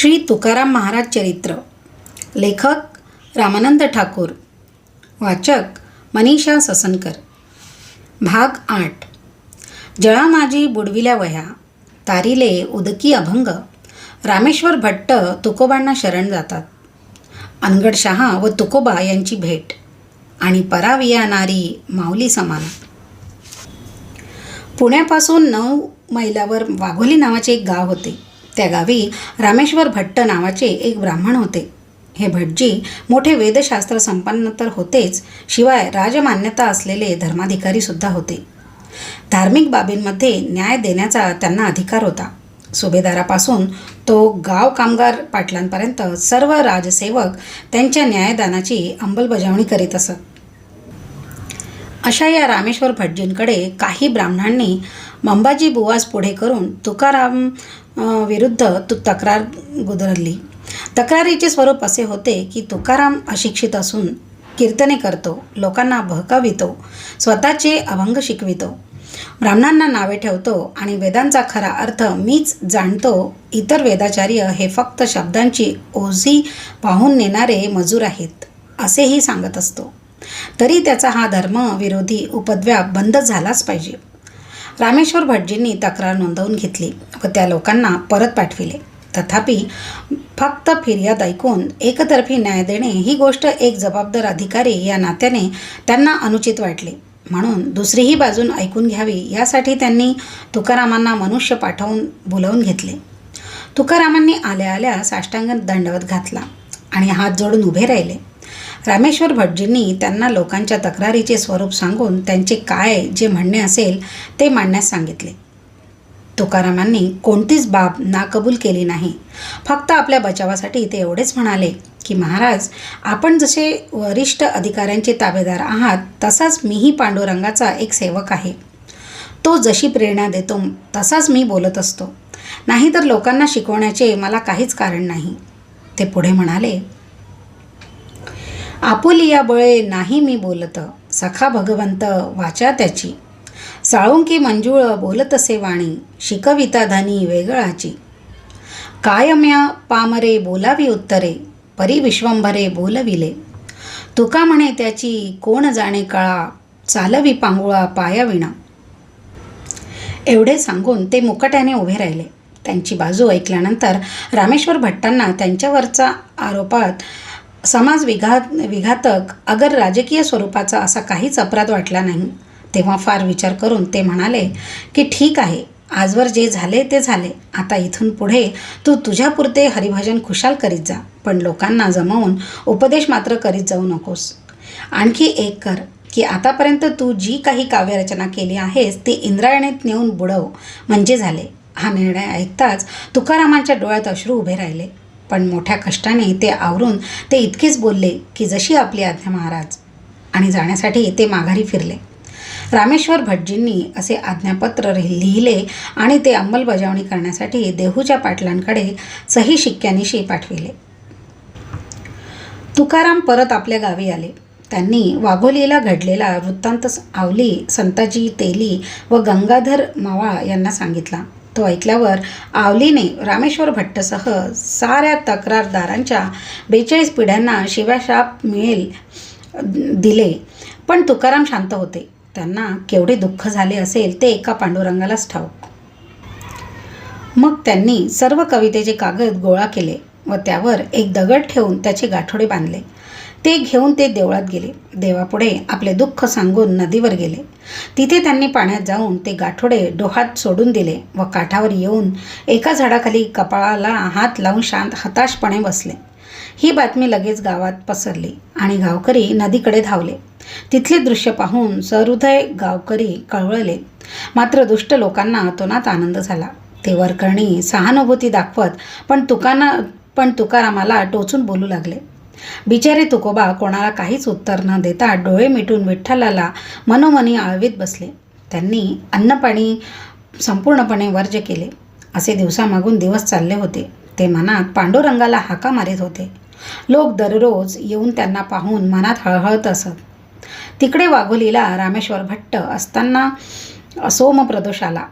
श्री तुकाराम महाराज चरित्र. लेखक रामानंद ठाकूर. वाचक मनीषा ससनकर. भाग आठ. जळा माझी बुडविल्या वह्या. तारिले उदकी अभंग. रामेश्वर भट्ट तुकोबांना शरण जातात. अनगड शहा व तुकोबा यांची भेट. आणि पराविया नारी माऊली समान. पुण्यापासून नऊ मैलावर वाघोली नावाचे एक गाव होते. त्या गावी रामेश्वर भट्ट नावाचे एक ब्राह्मण होते. हे भटजी मोठे वेदशास्त्र संपन्न तर होतेच शिवाय राजमान्यता असलेले धर्माधिकारीसुद्धा होते. धार्मिक बाबींमध्ये न्याय देण्याचा त्यांना अधिकार होता. सुभेदारापासून तो गाव कामगार पाटलांपर्यंत सर्व राजसेवक त्यांच्या न्यायदानाची अंमलबजावणी करीत असत. अशा या रामेश्वर भटजींकडे काही ब्राह्मणांनी मंबाजी बुवास पुढे करून तुकाराम विरुद्ध तू तक्रार गुदरली. तक्रारीचे स्वरूप असे होते की तुकाराम अशिक्षित असून कीर्तने करतो लोकांना बहकावितो स्वतःचे अभंग शिकवितो. ब्राह्मणांना नावे ठेवतो आणि वेदांचा खरा अर्थ मीच जाणतो इतर वेदाचार्य हे फक्त शब्दांची ओझी पाहून नेणारे मजूर आहेत असेही सांगत असतो. तरी त्याचा हा धर्म विरोधी उपद्व्याप बंद झालाच पाहिजे. रामेश्वर भटजींनी तक्रार नोंदवून घेतली व त्या लोकांना परत पाठविले. तथापि फक्त फिर्याद ऐकून एकतर्फी न्याय देणे ही गोष्ट एक जबाबदार अधिकारी या नात्याने त्यांना अनुचित वाटले. म्हणून दुसरीही बाजून ऐकून घ्यावी यासाठी त्यांनी तुकारामांना मनुष्य पाठवून बोलावून घेतले. तुकारामांनी आल्या आल्या साष्टांग दंडवत घातला आणि हात जोडून उभे राहिले. रामेश्वर भटजींनी त्यांना लोकांच्या तक्रारीचे स्वरूप सांगून त्यांचे काय जे म्हणणे असेल ते मांडण्यास सांगितले. तुकारामांनी कोणतीच बाब नाकबूल केली नाही. फक्त आपल्या बचावासाठी ते एवढेच म्हणाले की महाराज आपण जसे वरिष्ठ अधिकाऱ्यांचे ताबेदार आहात तसाच मीही पांडुरंगाचा एक सेवक आहे. तो जशी प्रेरणा देतो तसाच मी बोलत असतो. नाहीतर लोकांना शिकवण्याचे मला काहीच कारण नाही. ते पुढे म्हणाले आपुलिया बळे नाही मी बोलत. सखा भगवंत वाचा त्याची. साळुंकी मंजुळ बोलत असे वाणी शिकविता धनी वेगळाची. कायम्या पामरे बोलावी उत्तरे परी विश्वंभरे बोलविले. तुका म्हणे त्याची कोण जाणे कळा चालवी पांगुळा पायाविणा एवढे सांगून ते मुकट्याने उभे राहिले. त्यांची बाजू ऐकल्यानंतर रामेश्वर भट्टांना त्यांच्यावरचा आरोपात समाज विघात विघातक अगर राजकीय स्वरूपाचा असा काहीच अपराध वाटला नाही तेव्हा फार विचार करून ते म्हणाले की ठीक आहे आजवर जे झाले ते झाले आता इथून पुढे तू तुझ्यापुरते हरिभजन खुशाल करीत जा पण लोकांना जमवून उपदेश मात्र करीत जाऊ नकोस. आणखी एक कर की आतापर्यंत तू जी काही काव्यरचना केली आहेस ती इंद्रायणीत नेऊन बुडव म्हणजे झाले. हा निर्णय ऐकताच तुकारामांच्या डोळ्यात अश्रू उभे राहिले. पण मोठ्या कष्टाने ते आवरून ते इतकेच बोलले की जशी आपली आज्ञा महाराज. आणि जाण्यासाठी ते माघारी फिरले. रामेश्वर भटजींनी असे आज्ञापत्र लिहिले आणि ते अंमलबजावणी करण्यासाठी देहूच्या पाटलांकडे सही शिक्क्यानिशी पाठविले. तुकाराम परत आपल्या गावी आले. त्यांनी वाघोलीला घडलेला वृत्तांत आवली संताजी तेली व गंगाधर मावाळ यांना सांगितला. तो ऐकल्यावर आवलीने रामेश्वर भट्टसह साऱ्या तक्रारदारांच्या बेचाळीस पिढ्यांना शिवाशाप मिळेल दिले. पण तुकाराम शांत होते. त्यांना केवढे दुःख झाले असेल ते एका पांडुरंगालाच ठाऊक. मग त्यांनी सर्व कवितेचे कागद गोळा केले व त्यावर एक दगड ठेवून त्याचे गाठोडे बांधले. ते घेऊन ते देवळात गेले. देवापुढे आपले दुःख सांगून नदीवर गेले. तिथे त्यांनी पाण्यात जाऊन ते गाठोडे डोहात सोडून दिले व काठावर येऊन एका झाडाखाली कपाळाला हात लावून शांत हताशपणे बसले. ही बातमी लगेच गावात पसरली आणि गावकरी नदीकडे धावले. तिथले दृश्य पाहून सहृदय गावकरी कळवळले मात्र दुष्ट लोकांना अतोनात आनंद झाला. ते वरकरणी सहानुभूती दाखवत पण तुकाना पण तुकारामाला टोचून बोलू लागले. बिचारे तुकोबा कोणाला काहीच उत्तर न देता डोळे मिटून विठ्ठलाला मनोमनी आळवीत बसले. त्यांनी अन्नपाणी संपूर्णपणे वर्ज्य केले. असे दिवसामागून दिवस चालले होते. ते मनात पांडुरंगाला हाका मारित होते. लोक दररोज येऊन त्यांना पाहून मनात हळहळत असत. तिकडे वाघोलीला रामेश्वर भट्ट असताना सोम प्रदोष आला.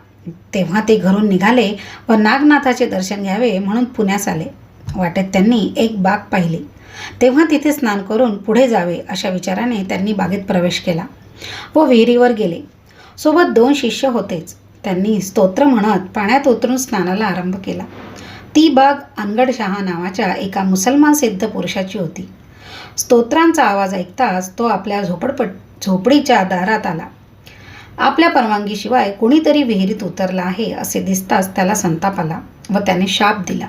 तेव्हा ते घरून निघाले व नागनाथाचे दर्शन घ्यावे म्हणून पुण्यास आले. वाटेत त्यांनी एक बाग पाहिली. तेव्हा तिथे स्नान करून पुढे जावे अशा विचाराने त्यांनी बागेत प्रवेश केला व विहिरीवर गेले. सोबत दोन शिष्य होतेच. त्यांनी स्तोत्र म्हणत पाण्यात उतरून स्नानाला आरंभ केला. ती बाग अनगडशहा नावाच्या एका मुसलमान सिद्ध पुरुषाची होती. स्तोत्रांचा आवाज ऐकताच तो आपल्या झोपडपट झोपडीच्या दारात आला. आपल्या परवानगीशिवाय कुणीतरी विहिरीत उतरला आहे असे दिसताच त्याला संताप आला व त्याने शाप दिला.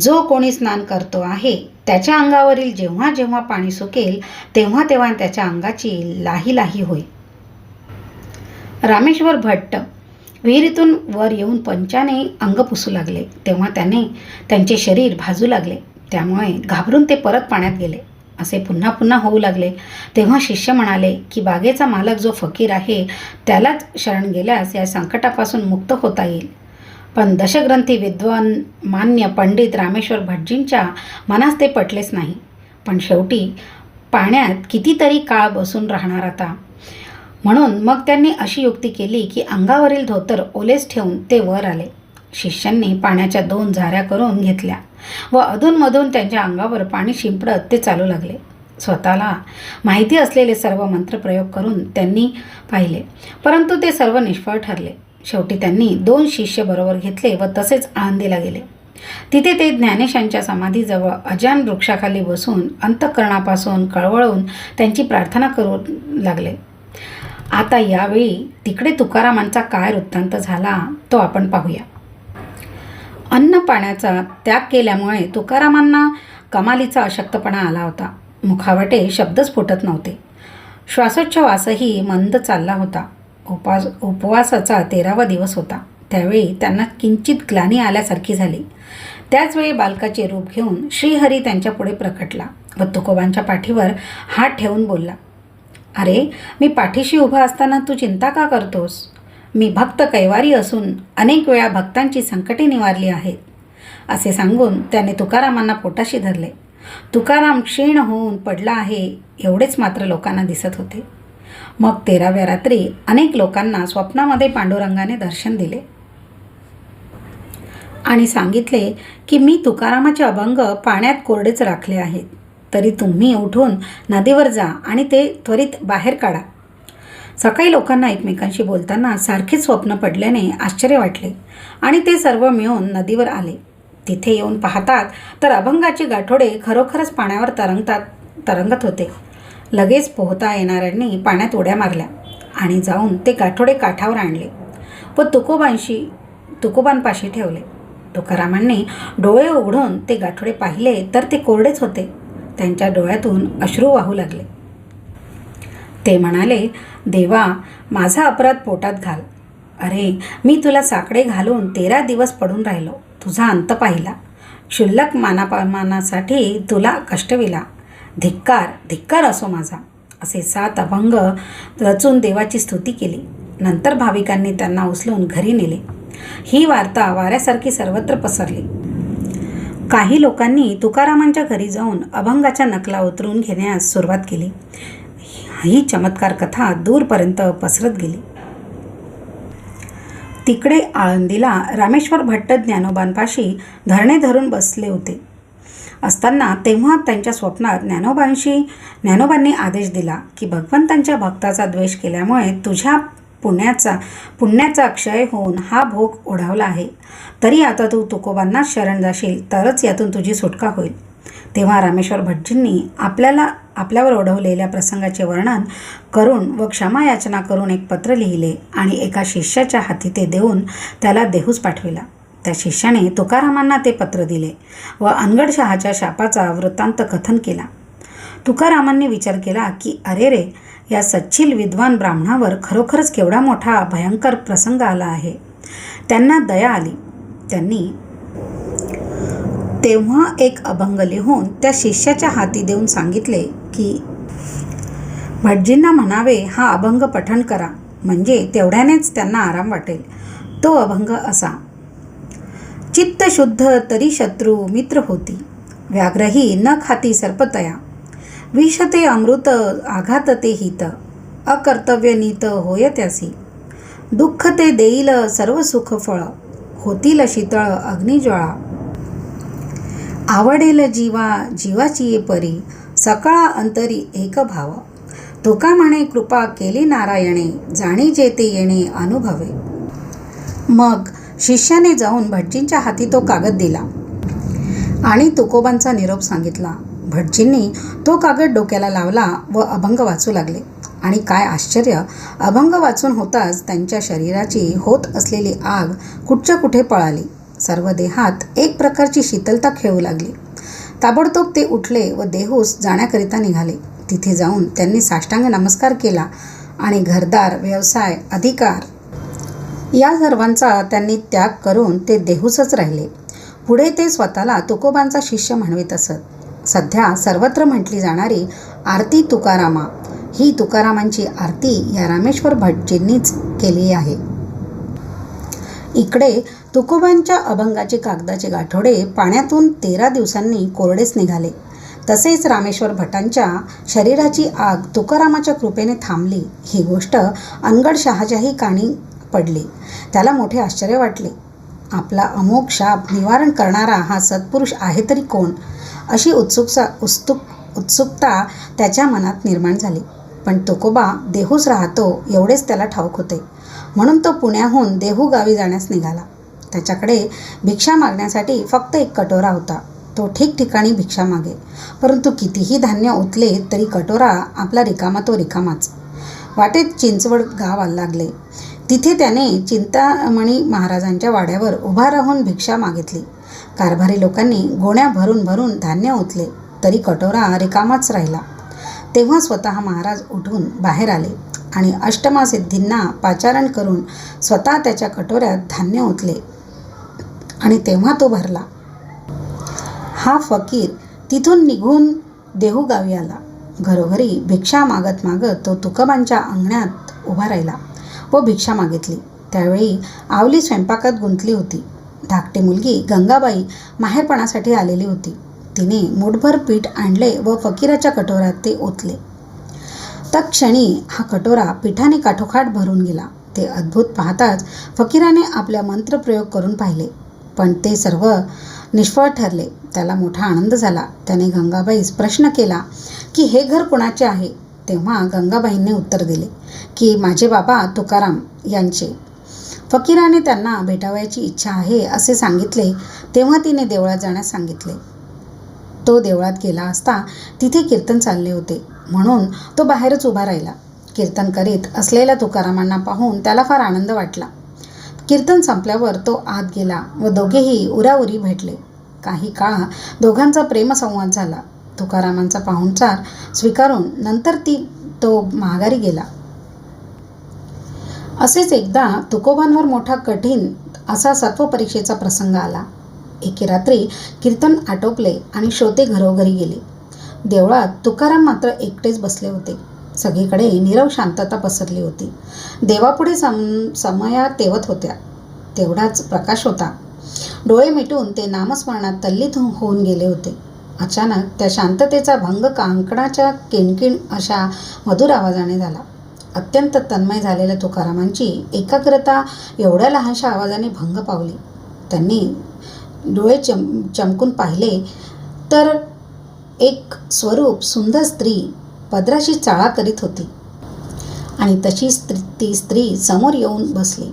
जो कोणी स्नान करतो आहे त्याच्या अंगावरील जेव्हा जेव्हा पाणी सुकेल तेव्हा तेव्हा त्याच्या अंगाची लाही लाही होईल. रामेश्वर भट्ट विहिरीतून वर येऊन पंचाने अंग पुसू लागले. तेव्हा त्याने त्यांचे शरीर भाजू लागले. त्यामुळे घाबरून ते परत पाण्यात गेले. असे पुन्हा पुन्हा होऊ लागले. तेव्हा शिष्य म्हणाले की बागेचा मालक जो फकीर आहे त्यालाच शरण गेल्यास या संकटापासून मुक्त होता येईल. पण दशग्रंथी विद्वान मान्य पंडित रामेश्वर भटजींच्या मनास ते पटलेच नाही. पण शेवटी पाण्यात कितीतरी काळ बसून राहणार आता. म्हणून मग त्यांनी अशी युक्ती केली की अंगावरील धोतर ओलेच ठेवून ते वर आले. शिष्यांनी पाण्याच्या दोन झाऱ्या करून घेतल्या व अधूनमधून त्यांच्या अंगावर पाणी शिंपडत ते चालू लागले. स्वतःला माहिती असलेले सर्व मंत्रप्रयोग करून त्यांनी पाहिले परंतु ते सर्व निष्फळ ठरले. शेवटी त्यांनी दोन शिष्य बरोबर घेतले व तसेच आळंदीला गेले. तिथे ते ज्ञानेशांच्या समाधीजवळ अजान वृक्षाखाली बसून अंतःकरणापासून कळवळून त्यांची प्रार्थना करू लागले. आता यावेळी तिकडे तुकारामांचा काय वृत्तांत झाला तो आपण पाहूया. अन्न पाण्याचा त्याग केल्यामुळे तुकारामांना कमालीचा अशक्तपणा आला होता. मुखावटे शब्दच फुटत नव्हते. श्वासोच्छवासही मंद चालला होता. उपास उपवासाचा तेरावा दिवस होता. त्यावेळी त्यांना किंचित ग्लानी आल्यासारखी झाली. त्याचवेळी बालकाचे रूप घेऊन श्रीहरी त्यांच्यापुढे प्रकटला व तुकोबांच्या पाठीवर हात ठेवून बोलला अरे मी पाठीशी उभा असताना तू चिंता का करतोस? मी भक्त कैवारी असून अनेक वेळा भक्तांची संकटे निवारली आहेत. असे सांगून त्याने तुकारामांना पोटाशी धरले. तुकाराम क्षीण होऊन पडला आहे एवढेच मात्र लोकांना दिसत होते. मग तेराव्या रात्री अनेक लोकांना स्वप्नामध्ये पांडुरंगाने दर्शन दिले. आणि सांगितले की मी तुकारामाचे अभंग पाण्यात कोरडेच राखले आहेत. तरी तुम्ही उठून नदीवर जा आणि ते त्वरित बाहेर काढा. सकाळी लोकांना एकमेकांशी बोलताना सारखेच स्वप्न पडल्याने आश्चर्य वाटले आणि ते सर्व मिळून नदीवर आले. तिथे येऊन पाहतात तर अभंगाचे गाठोडे खरोखरच पाण्यावर तरंगतात तरंगत होते. लगेच पोहता येणाऱ्यांनी पाण्यात उड्या मारल्या आणि जाऊन ते गाठोडे काठावर आणले व तुकोबांशी तुकोबांपाशी ठेवले. तुकारामांनी डोळे उघडून ते गाठोडे पाहिले तर ते कोरडेच होते. त्यांच्या डोळ्यातून अश्रू वाहू लागले. ते म्हणाले देवा माझा अपराध पोटात घाल. अरे मी तुला साकडे घालून तेरा दिवस पडून राहिलो. तुझा अंत पाहिला. क्षुल्लक मानापामानासाठी तुला कष्टविला धिक्कार धिक्कार असो माझा असे सात अभंग रचून देवाची स्तुती केली. नंतर भाविकांनी त्यांना उचलून घरी नेले. ही वार्ता वाऱ्यासारखी सर्वत्र पसरली. काही लोकांनी तुकारामांच्या घरी जाऊन अभंगाच्या नकला उतरून घेण्यास सुरुवात केली. ही चमत्कार कथा दूरपर्यंत पसरत गेली. तिकडे आळंदीला रामेश्वर भट्ट ज्ञानोबांपाशी धरणे धरून बसले होते. असताना तेव्हा त्यांच्या स्वप्नात ज्ञानोबांशी ज्ञानोबांनी आदेश दिला की भगवंतांच्या भक्ताचा द्वेष केल्यामुळे तुझ्या पुण्याचा पुण्याचा अक्षय होऊन हा भोग ओढावला आहे. तरी आता तू तुकोबांनाच शरण जाशील तरच यातून तुझी सुटका होईल. तेव्हा रामेश्वर भटजींनी आपल्याला आपल्यावर ओढवलेल्या प्रसंगाचे वर्णन करून व क्षमा याचना करून एक पत्र लिहिले आणि एका शिष्याच्या हाती ते देऊन त्याला देहूस पाठविला. त्या शिष्याने तुकारामांना ते पत्र दिले व अनगडशहाच्या शापाचा वृत्तांत कथन केला. तुकारामांनी विचार केला की अरे रे या सच्चिल विद्वान ब्राह्मणावर खरोखरच केवढा मोठा भयंकर प्रसंग आला आहे. त्यांना दया आली. त्यांनी तेव्हा एक अभंग लिहून त्या शिष्याच्या हाती देऊन सांगितले की भटजींना म्हणावे हा अभंग पठण करा. म्हणजे तेवढ्यानेच त्यांना आराम वाटेल. तो अभंग असा. चित्त शुद्ध तरी शत्रू मित्र होती. व्याघ्रही न खाती सर्पतया. विष ते अमृत आघात ते हित. अकर्तव्य नीत होय त्यासी. दुःख ते देईल सर्व सुख फळ. होतील शीतळ अग्निज्वाळा. आवडेल जीवा जीवाची ये परी. सकाळा अंतरी एक भाव. तुका म्हणे कृपा केली नारायणे. जाणी जेते येणे अनुभवे. मग शिष्याने जाऊन भटजींच्या हाती तो कागद दिला. आणि तुकोबांचा निरोप सांगितला. भटजींनी तो कागद डोक्याला लावला व अभंग वाचू लागले. आणि काय आश्चर्य अभंग वाचून होताच त्यांच्या शरीराची होत असलेली आग कुठच्या कुठे पळाली. सर्व देहात एक प्रकारची शीतलता खेळू लागली. ताबडतोब ते उठले व देहूस जाण्याकरिता निघाले. तिथे जाऊन त्यांनी साष्टांग नमस्कार केला आणि घरदार व्यवसाय अधिकार या सर्वांचा त्यांनी त्याग करून ते देहूसच राहिले. पुढे ते स्वतःला तुकोबांचा शिष्य म्हणवित असत. सध्या सर्वत्र म्हटली जाणारी आरती तुकारामा. ही तुकारामांची आरती या रामेश्वर भटजींनीच केली आहे. इकडे तुकोबांच्या अभंगाचे कागदाचे गाठोडे पाण्यातून तेरा दिवसांनी कोरडेच निघाले. तसेच रामेश्वर भटांच्या शरीराची आग तुकारामाच्या कृपेने थांबली. ही गोष्ट अनगड शहाच्याही कानी पडली. त्याला मोठे आश्चर्य वाटले. आपला अमोघ शाप निवारण करणारा हा सत्पुरुष आहे तरी कोण? अशी उत्सुकता उत्सुक उत्सुकता त्याच्या मनात निर्माण झाली. पण तुकोबा देहूच राहतो एवढेच त्याला ठाऊक होते. म्हणून तो पुण्याहून देहू गावी जाण्यास निघाला. त्याच्याकडे भिक्षा मागण्यासाठी फक्त एक कटोरा होता. तो ठिकठिकाणी भिक्षा मागे. परंतु कितीही धान्य उतले तरी कटोरा आपला रिकामा तो रिकामाच. वाटेत चिंचवड गाव लागले. तिथे त्याने चिंतामणी महाराजांच्या वाड्यावर उभा राहून भिक्षा मागितली. कारभारी लोकांनी गोण्या भरून भरून धान्य उतले तरी कटोरा रिकामाच राहिला. तेव्हा स्वतः महाराज उठून बाहेर आले आणि अष्टमा सिद्धींना पाचारण करून स्वतः त्याच्या कटोऱ्यात धान्य ओतले आणि तेव्हा तो भरला. हा फकीर तिथून निघून देहू गावी आला. घरोघरी भिक्षा मागत मागत तो तुकबांच्या अंगणात उभा राहिला. व भिक्षा मागितली. त्यावेळी आवली स्वयंपाकात गुंतली होती. धाकटी मुलगी गंगाबाई माहेरपणासाठी आलेली होती. तिने मुठभर पीठ आणले व फकीराच्या कटोऱ्यात ते ओतले. तत्क्षणी हा कटोरा पिठाने काठोकाठ भरून गेला. ते अद्भुत पाहताच फकीराने आपल्या मंत्रप्रयोग करून पाहिले. पण ते सर्व निष्फळ ठरले. त्याला मोठा आनंद झाला. त्याने गंगाबाईस प्रश्न केला की हे घर कोणाचे आहे? तेव्हा गंगाबाईंनी उत्तर दिले की माझे बाबा तुकाराम यांचे. फकीराने त्यांना भेटावयाची इच्छा आहे असे सांगितले. तेव्हा तिने देवळात जाण्यास सांगितले. तो देवळात गेला असता तिथे कीर्तन चालले होते. म्हणून तो बाहेरच उभा राहिला. कीर्तन करीत असलेल्या तुकारामांना पाहून त्याला फार आनंद वाटला. कीर्तन संपल्यावर तो आत गेला व दोघेही उराउरी भेटले. काही काळ दोघांचा प्रेमसंवाद झाला. तुकारामांचा पाहुणचार स्वीकारून नंतर ती तो माघारी गेला. असेच एकदा तुकोबांवर मोठा कठीण असा सत्वपरीक्षेचा प्रसंग आला. एके रात्री कीर्तन आटोपले आणि श्रोते घरोघरी गेले. देवळात तुकाराम मात्र एकटेच बसले होते. सगळीकडे नीरव शांतता पसरली होती. देवापुढे सम समया तेवत होत्या. तेवढाच प्रकाश होता. डोळे मिटून ते नामस्मरणात तल्लीत होऊन गेले होते. अचानक त्या शांततेचा भंग कांकणाच्या किणकिण अशा मधुर आवाजाने झाला. अत्यंत तन्मय झालेल्या तुकारामांची एकाग्रता एवढ्या लहानशा आवाजाने भंग पावली. त्यांनी डोळे चम चमकून पाहिले तर एक स्वरूप सुंदर स्त्री पदराशी चाळा करीत होती आणि तशी स्त्री ती स्त्री समोर येऊन बसली.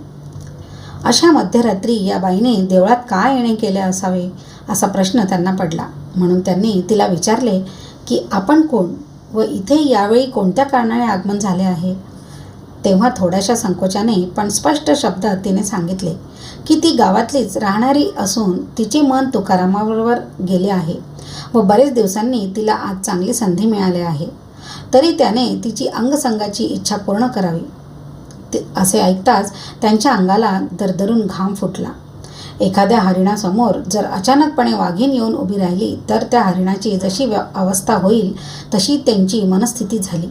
अशा मध्यरात्री या बाईने देवळात का येणे केले असावे असा प्रश्न त्यांना पडला. म्हणून त्यांनी तिला विचारले की आपण कोण व इथे यावेळी कोणत्या कारणाने आगमन झाले आहे? तेव्हा थोड्याशा संकोचाने पण स्पष्ट शब्दात तिने सांगितले की ती गावातलीच राहणारी असून तिचे मन तुकारामाबरोबर गेले आहे व बरेच दिवसांनी तिला आज चांगली संधी मिळाली आहे. तरी त्याने तिची अंगसंगाची इच्छा पूर्ण करावी. ते असे ऐकताच त्यांच्या अंगाला दरदरून घाम फुटला. एखाद्या हरिणासमोर जर अचानकपणे वाघीण येऊन उभी राहिली तर त्या हरिणाची जशी व्य अवस्था होईल तशी त्यांची मनस्थिती झाली.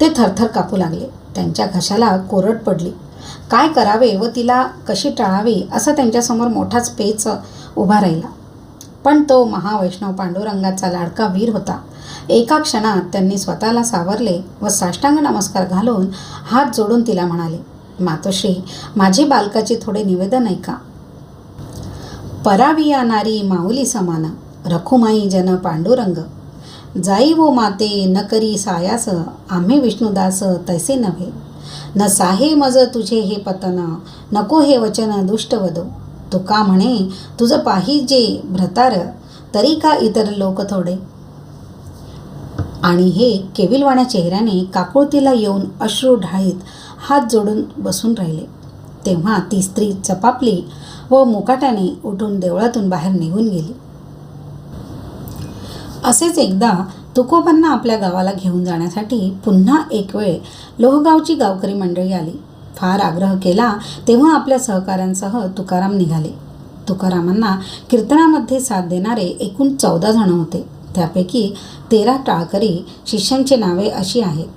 ते थरथर कापू लागले. त्यांच्या घशाला कोरड पडली. काय करावे व तिला कशी टाळावी? असा त्यांच्यासमोर मोठाच पेच उभा राहिला. पण तो महावैष्णव पांडुरंगाचा लाडका वीर होता. एका क्षणात त्यांनी स्वतःला सावरले व साष्टांग नमस्कार घालून हात जोडून तिला म्हणाले मातोश्री माझे बालकाचे थोडे निवेदन ऐका. परावी आणारी माऊली समान रखुमाई जन पांडुरंग. जाई वो माते न करी सायास आम्ही विष्णुदास तैसे नव्हे. न साहे मज तुझे हे पतन नको हे वचन दुष्टवद तुका म्हणे तुझं पाहिजे भ्रतार तरी का इतर लोक थोडे? आणि हे केविलवाण्या चेहऱ्याने काकुळतीला येऊन अश्रू ढाळीत हात जोडून बसून राहिले. तेव्हा ती स्त्री चपापली व मुकाट्याने उठून देवळातून बाहेर निघून गेली. असेच एकदा तुकोबांना आपल्या गावाला घेऊन जाण्यासाठी पुन्हा एक वेळ लोहगावची गावकरी मंडळी आली. फार आग्रह केला तेव्हा आपल्या सहकाऱ्यांसह तुकाराम निघाले. तुकारामांना कीर्तनामध्ये साथ देणारे एकूण चौदा जण होते. त्यापैकी तेरा टाळकरी शिष्यांची नावे अशी आहेत.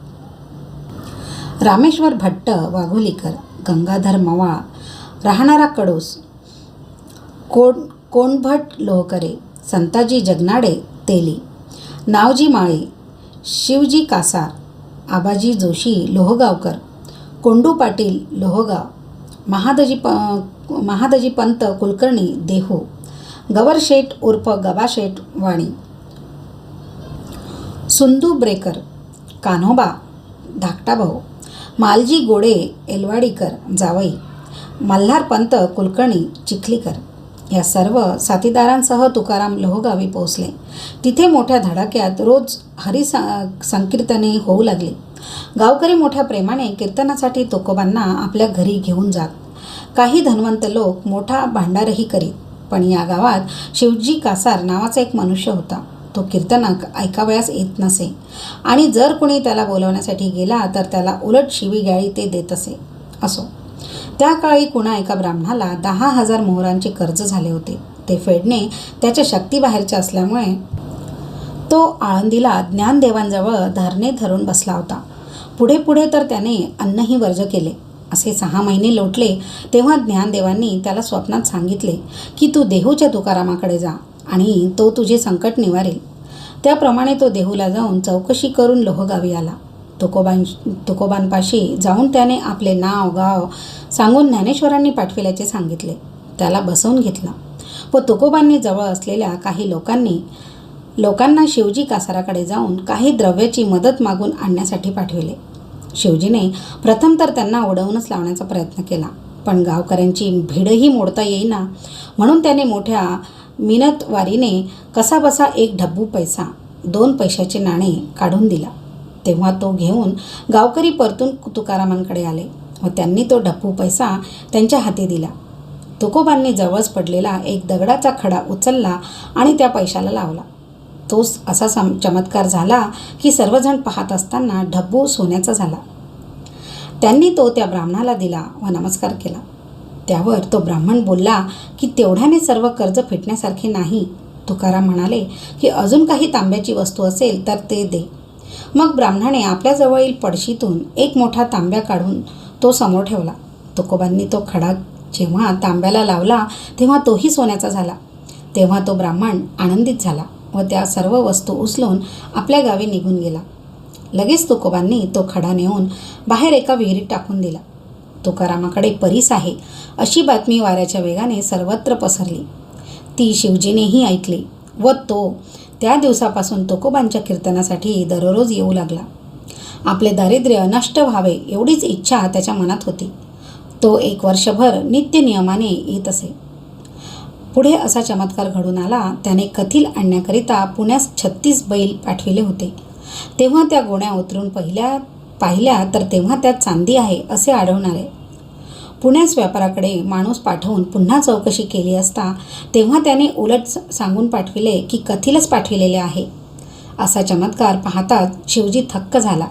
रामेश्वर भट्ट वाघोलीकर गंगाधर मवाळ राहणारा कडोस कोण कोणभट लोहकरे संताजी जगनाडे तेली नावजी माळे शिवजी कासार आबाजी जोशी लोहगावकर कोंडू पाटील लोहगाव महादजी प महादजी पंत कुलकर्णी देहू गवरशेठ उर्फ गबाशेठ वाणी सुंदू ब्रेकर कान्होबा धाकटा भाऊ मालजी गोडे एलवाडीकर जावई मल्हार पंत कुलकर्णी चिखलीकर. या सर्व साथीदारांसह तुकाराम लोहगावी पोहोचले. तिथे मोठ्या धडाक्यात रोज हरी संकीर्तने होऊ लागली. गावकरी मोठ्या प्रेमाने कीर्तनासाठी तुकोबांना आपल्या घरी घेऊन जात. काही धनवंत लोक मोठा भांडारही करीत पण या गावात शिवजी कासार नावाचा एक मनुष्य होता. तो कीर्तनक ऐकावयास येत नसे. आणि जर कुणी त्याला बोलवण्यासाठी गेला तर त्याला उलट शिवीगाळी ते देत असे. असो. त्या काळी कुणा एका ब्राह्मणाला दहा हजार मोहरांचे कर्ज झाले होते. ते फेडणे त्याच्या शक्तीबाहेरचे असल्यामुळे तो आळंदीला ज्ञानदेवांजवळ धरणे धरून बसला होता. पुढे पुढे तर त्याने अन्नही वर्ज केले. असे सहा महिने लोटले तेव्हा ज्ञानदेवांनी त्याला स्वप्नात सांगितले की तू देहूच्या तुकारामाकडे जा. आणि तो तुझे संकट निवारेल. त्याप्रमाणे तो देहूला जाऊन चौकशी करून लोहगावी आला. तुकोबां तुकोबांपाशी जाऊन त्याने आपले नाव गाव सांगून ज्ञानेश्वरांनी पाठविल्याचे सांगितले. त्याला बसवून घेतला. व तुकोबांनी जवळ असलेल्या काही लोकांनी लोकांना शिवजी कासाराकडे जाऊन काही द्रव्याची मदत मागून आणण्यासाठी पाठविले. शिवजीने प्रथम तर त्यांना ओढवूनच लावण्याचा प्रयत्न केला. पण गावकऱ्यांची भीडही मोडता येईना म्हणून त्याने मोठ्या मिनतवारीने कसाबसा एक ढब्बू पैसा दोन पैशाचे नाणे काढून दिला. तेव्हा तो घेऊन गावकरी परतून तुकारामांकडे आले व त्यांनी तो ढप्पू पैसा त्यांच्या हाती दिला. तुकोबांनी जवळच पडलेला एक दगडाचा खडा उचलला आणि त्या पैशाला लावला. तोच असा सम चमत्कार झाला की सर्वजण पाहत असताना ढब्बू सोन्याचा झाला. त्यांनी तो त्या ब्राह्मणाला दिला व नमस्कार केला. त्यावर तो ब्राह्मण बोलला की तेवढ्याने सर्व कर्ज फेटण्यासारखे नाही. तुकाराम म्हणाले की अजून काही तांब्याची वस्तू असेल तर ते दे. मग ब्राह्मणाने आपल्याजवळील पडशीतून एक मोठा तांब्या काढून तो समोर ठेवला. तुकोबांनी तो खडा जेव्हा तांब्याला लावला तेव्हा तोही सोन्याचा झाला. तेव्हा तो ब्राह्मण आनंदित झाला व त्या सर्व वस्तू उचलून आपल्या गावी निघून गेला. लगेच तुकोबांनी तो खडा नेऊन बाहेर एका विहिरीत टाकून दिला. तुकारामाकडे परीस आहे अशी बातमी वाऱ्याच्या वेगाने सर्वत्र पसरली. ती शिवजीनेही ऐकली व तो त्या दिवसापासून तुकोबांच्या कीर्तनासाठी दररोज येऊ लागला. आपले दारिद्र्य नष्ट व्हावे एवढीच इच्छा त्याच्या मनात होती. तो एक वर्षभर नित्य नियमाने येत असे. पुढे असा चमत्कार घडून आला त्याने कथील आणण्याकरिता पुण्यास छत्तीस बैल पाठविले होते. तेव्हा त्या गोण्या उतरून पहिल्या पाहिल्या तर तेव्हा त्यात चांदी आहे असे आढळणार. आहे पुण्यास व्यापाराकडे माणूस पाठवून पुन्हा चौकशी केली असता तेव्हा त्याने उलट सांगून पाठविले की कथीलच पाठविलेले आहे. असा चमत्कार पाहताच शिवजी थक्क झाला.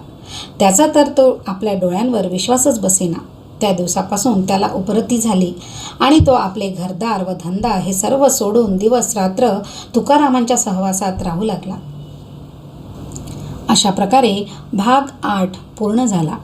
त्याचा तर तो आपल्या डोळ्यांवर विश्वासच बसेना. त्या दिवसापासून त्याला उपरती झाली आणि तो आपले घरदार व धंदा हे सर्व सोडून दिवस रात्र तुकारामांच्या सहवासात राहू लागला. अशा प्रकारे भाग आठ पूर्ण झाला.